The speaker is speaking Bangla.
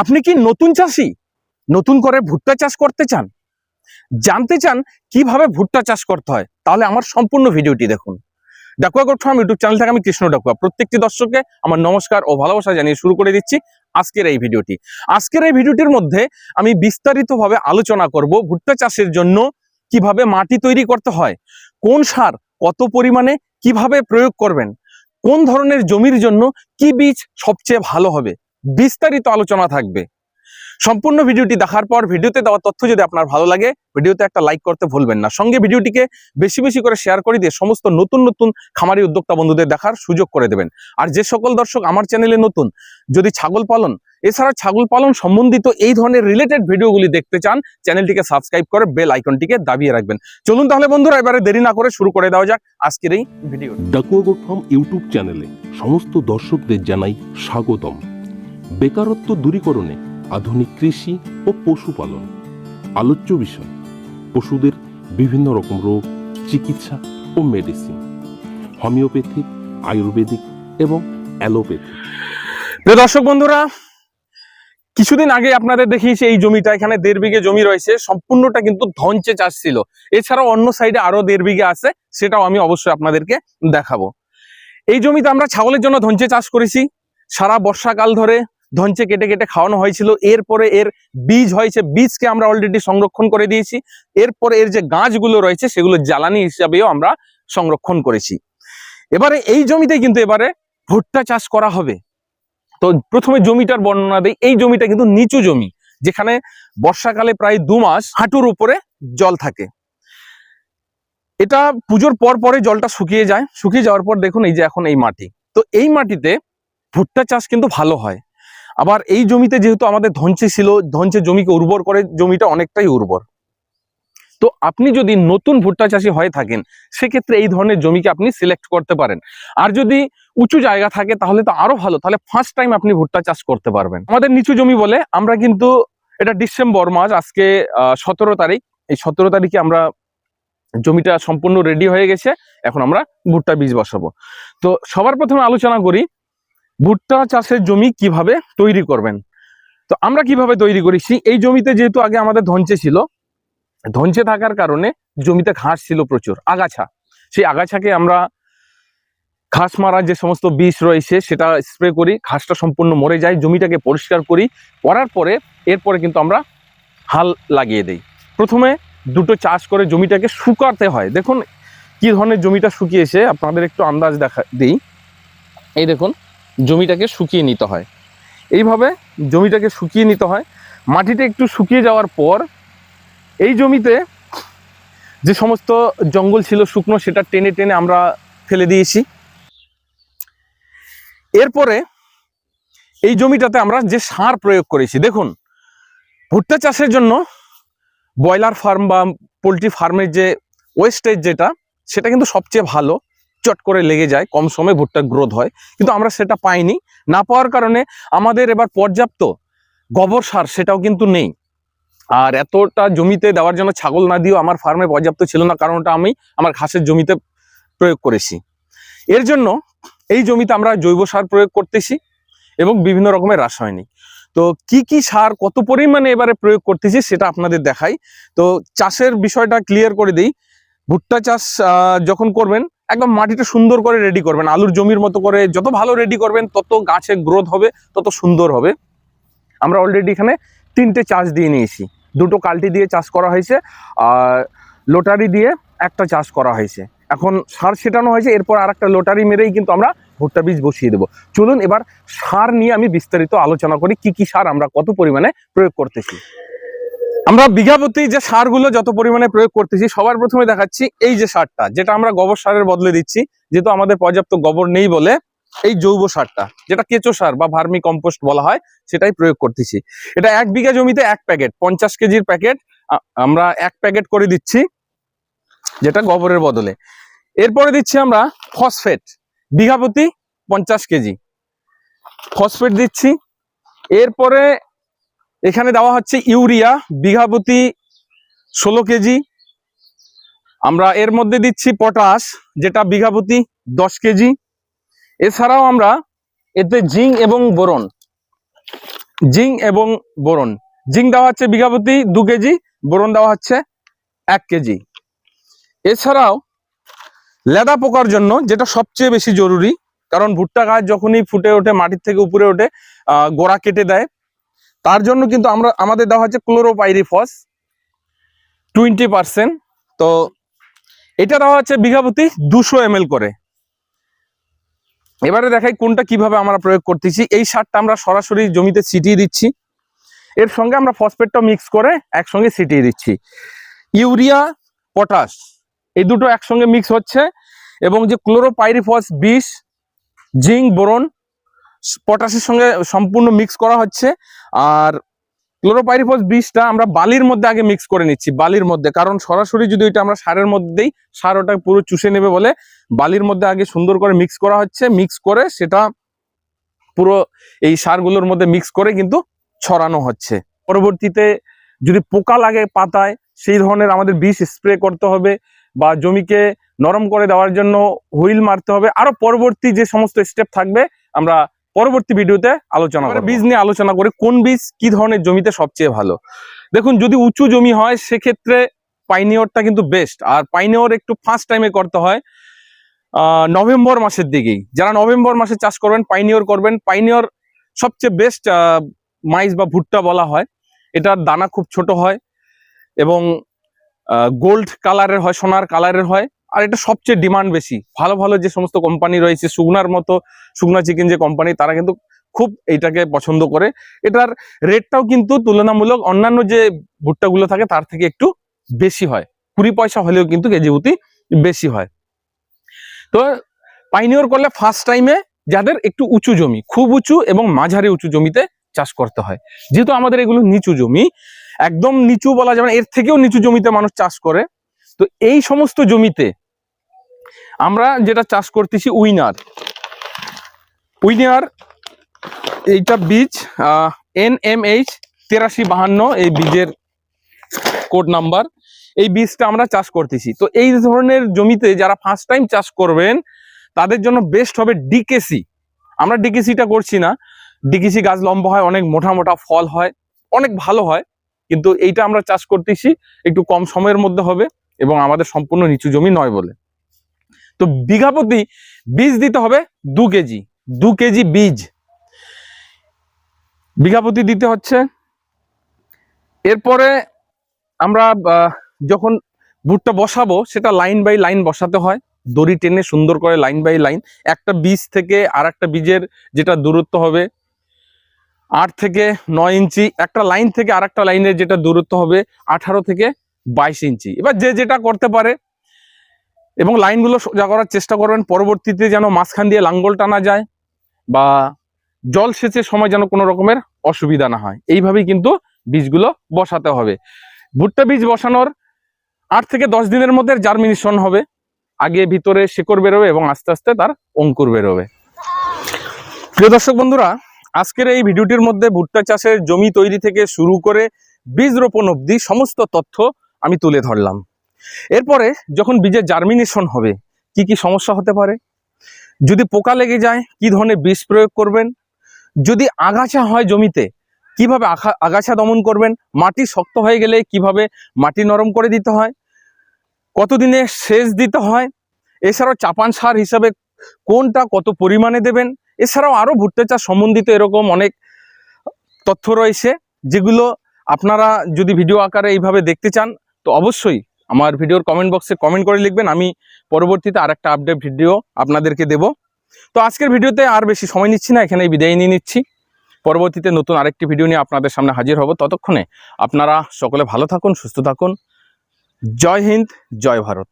আপনি কি নতুন চাষি? নতুন করে ভুট্টা চাষ করতে চান? জানতে চান কীভাবে ভুট্টা চাষ করতে হয়? তাহলে আমার সম্পূর্ণ ভিডিওটি দেখুন। Dakua goat farm YouTube channel থেকে আমি কৃষ্ণ ডাকুয়া। প্রত্যেকটি দর্শককে আমার নমস্কার ও ভালোবাসা জানিয়ে শুরু করে দিচ্ছি আজকের এই ভিডিওটি। আজকের এই ভিডিওটির মধ্যে আমি বিস্তারিতভাবে আলোচনা করব ভুট্টা চাষের জন্য কীভাবে মাটি তৈরি করতে হয়, কোন সার কত পরিমাণে কীভাবে প্রয়োগ করবেন, কোন ধরনের জমির জন্য কি বীজ সবচেয়ে ভালো হবে বিস্তারিত আলোচনা থাকবে। সম্পূর্ণ ভিডিওটি দেখার পর ভিডিওতে দেওয়া তথ্য যদি আপনার ভালো লাগে, ভিডিওতে একটা লাইক করতে ভুলবেন না। সঙ্গে ভিডিওটিকে বেশি বেশি করে শেয়ার করে দিয়ে সমস্ত নতুন নতুন খামারি উদ্যোক্তা বন্ধুদের দেখার সুযোগ করে দেবেন। আর যে সকল দর্শক আমার চ্যানেলে নতুন, যদি ছাগল পালন, এছাড়া ছাগল পালন সম্বন্ধিত এই ধরনের রিলেটেড ভিডিওগুলি দেখতে চান, চ্যানেলটিকে সাবস্ক্রাইব করে বেল আইকনটিকে দাবিয়ে রাখবেন। চলুন তাহলে বন্ধুরা, এবারে দেরি না করে শুরু করে দেওয়া যাক আজকের এই video Dakua goat farm YouTube চ্যানেলে সমস্ত দর্শকদের জানাই স্বাগতম। বেকারত্ব দূরীকরণে আধুনিক কৃষি ও পশুপালন। আলোচ্য বিষয়, পশুদের বিভিন্ন রকম রোগ, চিকিৎসা ও মেডিসিন হোমিওপ্যাথিক আয়ুর্বেদিক এবং অ্যালোপ্যাথিক প্রিয় দর্শক বন্ধুরা, কিছুদিন আগে আপনাদের দেখিয়েছি এই জমিটা, এখানে দেড় বিঘে জমি রয়েছে, সম্পূর্ণটা কিন্তু ধনচে চাষ ছিল। এছাড়াও অন্য সাইডে আরও দেড় বিঘে আছে, সেটাও আমি অবশ্যই আপনাদেরকে দেখাবো। এই জমিতে আমরা ছাগলের জন্য ধনচে চাষ করেছি। সারা বর্ষাকাল ধরে ধনচে কেটে কেটে খাওয়ানো হয়েছিল। এরপরে এর বীজ হয়েছে, বীজকে আমরা অলরেডি সংরক্ষণ করে দিয়েছি। এরপরে এর যে গাছগুলো রয়েছে, সেগুলো জ্বালানি হিসাবেও আমরা সংরক্ষণ করেছি। এবারে এই জমিতে কিন্তু এবারে ভুট্টা চাষ করা হবে। তো প্রথমে জমিটার বর্ণনা দেই। এই জমিটা কিন্তু নিচু জমি, যেখানে বর্ষাকালে প্রায় দু মাস হাঁটুর উপরে জল থাকে। এটা পুজোর পর পরে জলটা শুকিয়ে যায়। শুকিয়ে যাওয়ার পর দেখুন, এই যে এখন এই মাটি। তো এই মাটিতে ভুট্টা চাষ কিন্তু ভালো হয়। আবার এই জমিতে যেহেতু আমাদের ধনচে ছিল, ধনচে জমিকে উর্বর করে জমিটা অনেকটাই উর্বর। তো আপনি যদি নতুন ভুট্টা চাষি হয়ে থাকেন, সেক্ষেত্রে এই ধরনের জমিকে আপনি সিলেক্ট করতে পারেন। আর যদি উঁচু জায়গা থাকে, তাহলে তো আরও ভালো। তাহলে ফার্স্ট টাইম আপনি ভুট্টা চাষ করতে পারবেন। আমাদের নিচু জমি বলে আমরা কিন্তু, এটা ডিসেম্বর মাস, আজকে সতেরো তারিখ। এই সতেরো তারিখে আমরা জমিটা সম্পূর্ণ রেডি হয়ে গেছে। এখন আমরা ভুট্টা বীজ বসাবো। তো সবার প্রথমে আলোচনা করি ভুট্টা চাষের জমি কীভাবে তৈরি করবেন? তো আমরা কীভাবে তৈরি করেছি এই জমিতে যেহেতু আগে আমাদের ধঞ্চে ছিল, ধঞ্চে থাকার কারণে জমিতে ঘাস ছিল প্রচুর, আগাছা। সেই আগাছাকে আমরা ঘাস মারা যে সমস্ত বিষ রয়েছে, সেটা স্প্রে করি, ঘাসটা সম্পূর্ণ মরে যায়, জমিটাকে পরিষ্কার করি, করার পরে এরপরে কিন্তু আমরা হাল লাগিয়ে দেই। প্রথমে দুটো চাষ করে জমিটাকে শুকাতে হয়। দেখুন কি ধরনের জমিটা শুকিয়েছে, আপনাদের একটু আন্দাজ দেখা দিই। এই দেখুন জমিটাকে শুকিয়ে নিতে হয়। এইভাবে জমিটাকে শুকিয়ে নিতে হয়। মাটিটা একটু শুকিয়ে যাওয়ার পর এই জমিতে যে সমস্ত জঙ্গল ছিল শুকনো সেটা টেনে টেনে আমরা ফেলে দিয়েছি। এরপরে এই জমিটাতে আমরা যে সার প্রয়োগ করেছি, দেখুন, ভুট্টা চাষের জন্য ব্রয়লার ফার্ম বা পোলট্রি ফার্মের যে ওয়েস্টেজ যেটা, সেটা কিন্তু সবচেয়ে ভালো। চট করে লেগে যায়, কম সময়ে ভুট্টা গ্রোথ হয়। কিন্তু আমরা সেটা পাইনি। না পাওয়ার কারণে আমাদের এবার পর্যাপ্ত গোবর সার সেটাও কিন্তু নেই। আর এতটা জমিতে দেওয়ার জন্য ছাগল না দিয়েও আমার ফার্মে পর্যাপ্ত ছিল না, কারণ ওটা আমি আমার ঘাসের জমিতে প্রয়োগ করেছি। এর জন্য এই জমিতে আমরা জৈব সার প্রয়োগ করতেছি এবং বিভিন্ন রকমের রাসায়নিক। তো কি কি সার কত পরিমাণে এবারে প্রয়োগ করতেছি সেটা আপনাদের দেখাই। তো চাষের বিষয়টা ক্লিয়ার করে দিই। ভুট্টা চাষ যখন করবেন একদম মাটিটা সুন্দর করে রেডি করবেন। আলুর জমির মতো করে যত ভালো রেডি করবেন, তত গাছে গ্রোথ হবে, তত সুন্দর হবে। আমরা অলরেডি এখানে তিনটে চাষ দিয়ে নিয়েছি। দুটো কাল্টি দিয়ে চাষ করা হয়েছে, আর লোটারি দিয়ে একটা চাষ করা হয়েছে। এখন সার ছেটানো হয়েছে, এরপর আর একটা লোটারি মেরেই কিন্তু আমরা ভুট্টা বীজ বসিয়ে দেবো। চলুন এবার সার নিয়ে আমি বিস্তারিত আলোচনা করি, কি কি সার আমরা কত পরিমাণে প্রয়োগ করতেছি। আমরা বিঘা প্রতি যে সারগুলো যত পরিমাণে প্রয়োগ করতেছি, সবার প্রথমে দেখাচ্ছি এই যে সারটা, যেটা আমরা গোবর সারের বদলে দিচ্ছি, যেহেতু আমাদের পর্যাপ্ত গোবর নেই বলে এই জৈব সারটা, যেটা কেঁচো সার বা ভার্মি কম্পোস্ট বলা হয়, সেটাই প্রয়োগ করতেছি। এটা এক বিঘা জমিতে এক প্যাকেট, পঞ্চাশ কেজির প্যাকেট আমরা এক প্যাকেট করে দিচ্ছি, যেটা গোবরের বদলে। এরপরে দিচ্ছি আমরা ফসফেট, বিঘা প্রতি পঞ্চাশ কেজি। ফসফেট দিচ্ছি, এরপরে এখানে দেওয়া হচ্ছে ইউরিয়া বিঘা প্রতি ষোলো কেজি। আমরা এর মধ্যে দিচ্ছি পটাশ, যেটা বিঘা প্রতি দশ কেজি। এছাড়াও আমরা এতে জিঙ্ক এবং বোরন, জিঙ্ক এবং বোরন। জিঙ্ক দেওয়া হচ্ছে বিঘা প্রতি দু কেজি, বোরন দেওয়া হচ্ছে এক কেজি। এছাড়াও লেদা পোকার জন্য, যেটা সবচেয়ে বেশি জরুরি, কারণ ভুট্টা গাছ যখনই ফুটে ওঠে, মাটির থেকে উপরে ওঠে গোড়া কেটে দেয় তার জন্য কিন্তু আমরা, আমাদের দেওয়া হচ্ছে ক্লোরোপাইরিফস টোয়েন্টি পার্সেন্ট তো এটা দেওয়া হচ্ছে বিঘা প্রতি দুশো এম করে। এবারে দেখাই কোনটা কীভাবে আমরা প্রয়োগ করতেছি। এই সারটা আমরা সরাসরি জমিতে ছিটিয়ে দিচ্ছি। এর সঙ্গে আমরা ফসফেটটা মিক্স করে একসঙ্গে ছিটিয়ে দিচ্ছি। ইউরিয়া, পটাশ, এই দুটো একসঙ্গে মিক্স হচ্ছে। এবং যে ক্লোরোপাইরিফস বিষ, জিঙ্ক, বোরন পটাশের সঙ্গে সম্পূর্ণ মিক্স করা হচ্ছে। আর ক্লোরোপাইরিফস বিষটা আমরা বালির মধ্যে আগে মিক্স করে নিচ্ছি, বালির মধ্যে। কারণ সরাসরি যদি এটা আমরা সারের মধ্যে দিই সার ওটা পুরো চুষে নেবে বলে বালির মধ্যে আগে সুন্দর করে মিক্স করা হচ্ছে। মিক্স করে সেটা পুরো এই সারগুলোর মধ্যে মিক্স করে কিন্তু ছড়ানো হচ্ছে। পরবর্তীতে যদি পোকা লাগে পাতায়, সেই ধরনের আমাদের বিষ স্প্রে করতে হবে বা জমিকে নরম করে দেওয়ার জন্য হুইল মারতে হবে। আরও পরবর্তী যে সমস্ত স্টেপ থাকবে, আমরা পরবর্তী ভিডিওতে আলোচনা করে বীজ নিয়ে আলোচনা করে কোন বীজ কি ধরনের জমিতে সবচেয়ে ভালো। দেখুন যদি উঁচু জমি হয় সেক্ষেত্রে পাইনিয়রটা কিন্তু বেস্ট আর পাইনিয়র একটু ফার্স্ট টাইমে করতে হয় নভেম্বর মাসের দিকেই। যারা নভেম্বর মাসে চাষ করবেন পাইনিয়র করবেন পাইনিয়র সবচেয়ে বেস্ট মাইজ বা ভুট্টা বলা হয়। এটার দানা খুব ছোট হয় এবং গোল্ড কালারের হয় সোনার কালারের হয়। আর এটা সবচেয়ে ডিমান্ড বেশি। ভালো ভালো যে সমস্ত কোম্পানি রয়েছে সুগনার মতো সুগনা চিকেন যে কোম্পানি তারা কিন্তু খুব এইটাকে পছন্দ করে। এটার রেটটাও কিন্তু তুলনামূলক অন্যান্য যে ভুট্টাগুলো থাকে, তার থেকে একটু বেশি হয়। কুড়ি পয়সা হলেও কিন্তু কেজি বেশি হয়। তো পাইনিয়র করলে ফার্স্ট টাইমে যাদের একটু উঁচু জমি, খুব উঁচু এবং মাঝারি উঁচু জমিতে চাষ করতে হয়। যেহেতু আমাদের এগুলো নিচু জমি, একদম নিচু বলা যাবে না, এর থেকেও নিচু জমিতে মানুষ চাষ করে। তো এই সমস্ত জমিতে আমরা যেটা চাষ করতেছি উইনার। উইনার এইটা বীজ এন এম এইচ তেরাশি বাহান্ন, এই বীজের কোড নাম্বার এই বীজটা আমরা চাষ করতেছি। তো এই ধরনের জমিতে যারা ফার্স্ট টাইম চাষ করবেন, তাদের জন্য বেস্ট হবে ডিকেসি আমরা ডিকেসিটা করছি না। ডিকেসি গাছ লম্বা হয়, অনেক মোটা মোটা ফল হয়, অনেক ভালো হয়, কিন্তু এইটা আমরা চাষ করতেছি, একটু কম সময়ের মধ্যে হবে এবং আমাদের সম্পূর্ণ নিচু জমি নয় বলে। তো বিঘা প্রতি বীজ দিতে হবে দু কেজি। দু কেজি বীজ। বিঘা প্রতি দিতে হচ্ছে। এরপরে আমরা যখন ভুট্টা বসাবো, সেটা লাইন বাই লাইন বসাতে হয়। দড়ি টেনে সুন্দর করে লাইন বাই লাইন। একটা বীজ থেকে আর একটা বীজের যেটা দূরত্ব হবে, আট থেকে নয় ইঞ্চি। একটা লাইন থেকে আর একটা লাইনের যেটা দূরত্ব হবে, আঠারো থেকে বাইশ ইঞ্চি। এবার যে যেটা করতে পারে, এবং লাইনগুলো সোজা করার চেষ্টা করবেন, পরবর্তীতে যেন মাঝখান দিয়ে লাঙ্গল টানা যায়। বা জল সেচের সময় যেন কোনো রকমের অসুবিধা না হয়। এইভাবেই কিন্তু বীজগুলো বসাতে হবে। ভুট্টা বীজ বসানোর আট থেকে দশ দিনের মধ্যে জার্মিনেশন হবে। আগে ভিতরে শেকড় বেরোবে এবং আস্তে আস্তে তার অঙ্কুর বেরোবে। প্রিয় দর্শক বন্ধুরা, আজকের এই ভিডিওটির মধ্যে ভুট্টা চাষের জমি তৈরি থেকে শুরু করে বীজ রোপণ অবধি সমস্ত তথ্য আমি তুলে ধরলাম। এরপরে যখন বীজের জার্মিনেশন হবে, কি কি সমস্যা হতে পারে? যদি পোকা লেগে যায়, কি ধরনের বিষ প্রয়োগ করবেন? যদি আগাছা হয় জমিতে, কীভাবে আগাছা দমন করবেন? মাটি শক্ত হয়ে গেলে কীভাবে মাটি নরম করে দিতে হয়? কতদিনে সেচ দিতে হয়? এছাড়াও চাপান সার হিসাবে কোনটা কত পরিমাণে দেবেন? এছাড়াও আরও ভুট্টা চাষ সম্বন্ধিত এরকম অনেক তথ্য রয়েছে, যেগুলো আপনারা যদি ভিডিও আকারে এইভাবে দেখতে চান, তো অবশ্যই আমার ভিডিওর কমেন্ট বক্সে কমেন্ট করে লিখবেন, আমি পরবর্তীতে আর একটা আপডেট ভিডিও আপনাদেরকে দেব। তো আজকের ভিডিওতে আর বেশি সময় নিচ্ছি না, এখানেই বিদায় নিয়ে নিচ্ছি। পরবর্তীতে নতুন আরেকটি ভিডিও নিয়ে আপনাদের সামনে হাজির হব। ততক্ষণে আপনারা সকলে ভালো থাকুন, সুস্থ থাকুন। জয় হিন্দ, জয় ভারত।